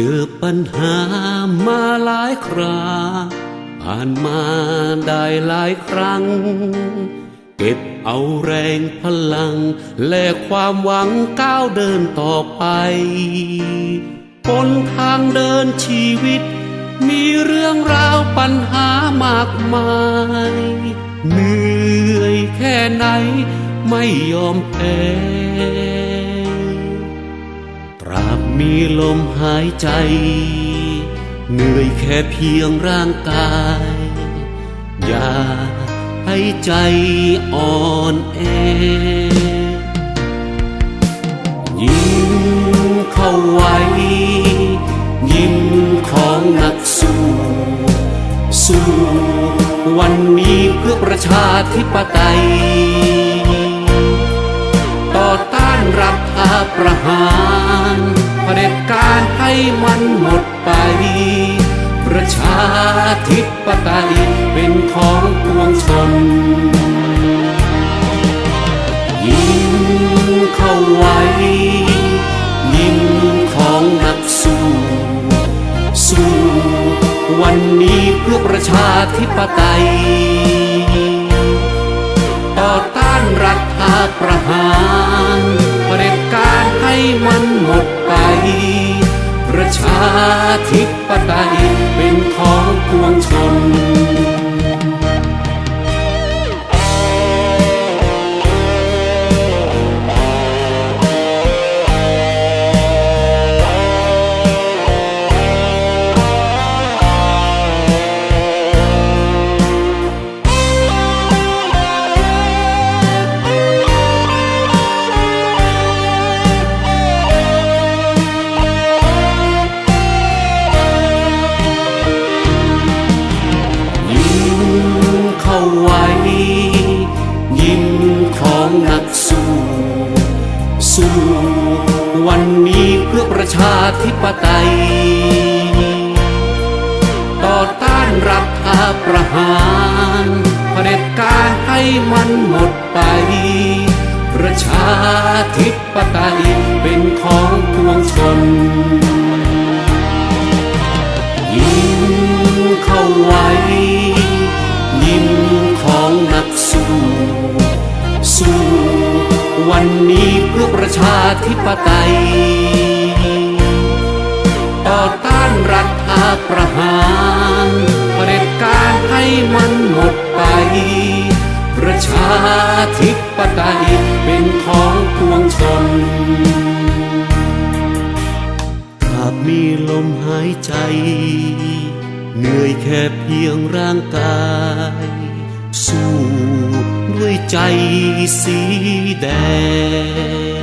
เจอปัญหามาหลายคราผ่านมาได้หลายครั้ง เก็บเอาแรงพลัง และความหวังก้าวเดินต่อไปบนทางเดินชีวิต มีเรื่องราวปัญหามากมาย เหนื่อยแค่ไหนไม่ยอมแพ้ มีลมหายใจ เหนื่อยแค่เพียงร่างกาย อย่าให้ใจอ่อนแอ ยิ้มเข้าไว้ ยิ้มของนักสู้สู้วันนี้เพื่อประชาธิปไตย ต่อต้านรัฐประหาร ด็จการให้มันหมดไป ประชาธิปไตยเป็นของปวงชน ยิ้มเข้าไว้ ยิ้มของนักสู้สู้วันนี้เพื่อประชาธิปไตย ต่อต้านรัฐประ ธิปไตเป็นของปวงชน นักสู้ สู้วันนี้เพื่อประชาธิปไตย ต่อต้านรัฐประหารเผด็จการให้มันหมดไป ประชาธิปไตยเป็นของปวงชนยิ้มเข้าไว้ วันนี้เพื่อประชาธิปไตย ต่อต้านรัฐประหารเผด็จการให้มันหมดไป ประชาธิปไตยเป็นของปวงชนหากมีลมหายใจ เหนื่อยแค่เพียงร่างกาย สู้ ด้วยใจสีแดง